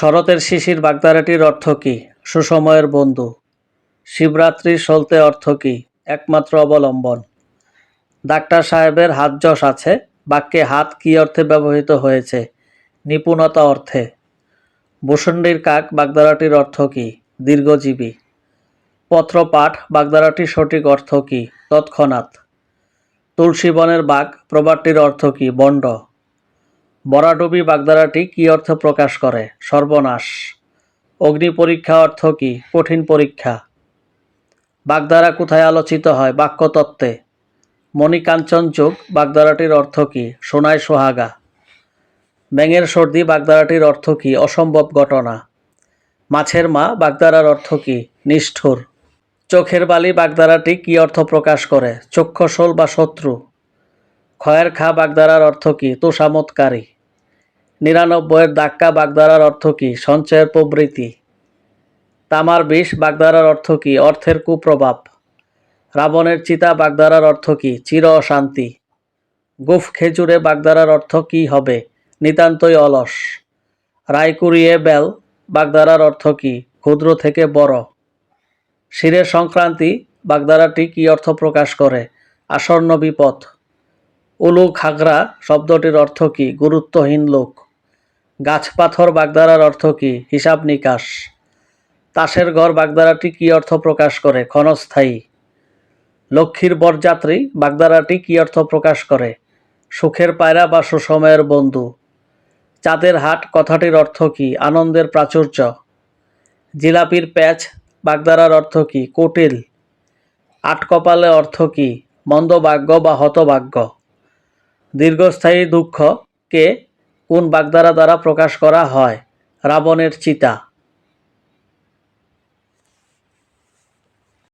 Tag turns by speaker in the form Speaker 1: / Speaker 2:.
Speaker 1: শরতের শিশির বাগদারাটির অর্থ কী? সুসময়ের বন্ধু। শিবরাত্রির সলতে অর্থ কী? একমাত্র অবলম্বন। ডাক্তার সাহেবের হাত যশ আছে, বাক্যে হাত কী অর্থে ব্যবহৃত হয়েছে? নিপুণতা অর্থে। ভূষণ্ডির কাক বাগদারাটির অর্থ কী? দীর্ঘজীবী। পত্রপাঠ বাগদারাটির সঠিক অর্থ কী? তৎক্ষণাৎ। তুলসী বনের বাঘ প্রবাদটির অর্থ কী? বণ্ড বরাডুবি বাগদারাটি কি অর্থ প্রকাশ করে? সর্বনাশ। অগ্নি পরীক্ষা অর্থ কি? কঠিন পরীক্ষা। বাগদারা কোথায় আলোচিত হয়? বাক্যতত্ত্বে। মণিকাঞ্চন যুগ, বাগদারাটির অর্থ কি? সোনায় সোহাগা। ব্যাঙের সর্দি, বাগদারাটির অর্থ কী? অসম্ভব ঘটনা। মাছের মা, বাগদারার অর্থ কি? নিষ্ঠুর। চোখের বালি, বাগদারাটি কি অর্থ প্রকাশ করে? চক্ষসল বা শত্রু। ক্ষয়ের খা বাগদারার অর্থ কী? তোষামতকারী নিরানব্বইয়ের দাক্কা বাগদারার অর্থ কী? সঞ্চয়ের প্রবৃত্তি। তামার বিষ বাগদারার অর্থ কী? অর্থের কুপ্রভাব। রাবণের চিতা বাগদারার অর্থ কী? চির অশান্তি। গুফ খেজুরে বাগদারার অর্থ কী হবে? নিতান্তই অলস। রায়কুড়িয়ে বেল বাগদারার অর্থ কী? ক্ষুদ্র থেকে বড়। শিরের সংক্রান্তি বাগদারাটি কী অর্থ প্রকাশ করে? আসন্ন বিপদ। উলু খাগড়া শব্দটির অর্থ কী? গুরুত্বহীন লোক। গাছপাথর বাগদারার অর্থ কী? হিসাব নিকাশ। তাসের ঘর বাগদারাটি কী অর্থ প্রকাশ করে? ক্ষণস্থায়ী। লক্ষ্মীর বরযাত্রী বাগদারাটি কী অর্থ প্রকাশ করে? সুখের পায়রা বা সুসময়ের বন্ধু। চাঁদের হাট কথাটির অর্থ কী? আনন্দের প্রাচুর্য। জিলাপির প্যাচ বাগদারার অর্থ কী? কুটিল। আটকপালে অর্থ কী? মন্দভাগ্য বা হতভাগ্য। দীর্ঘস্থায়ী দুঃখকে কোন বাগদারা দ্বারা প্রকাশ করা হয়? রাবণের চিতা।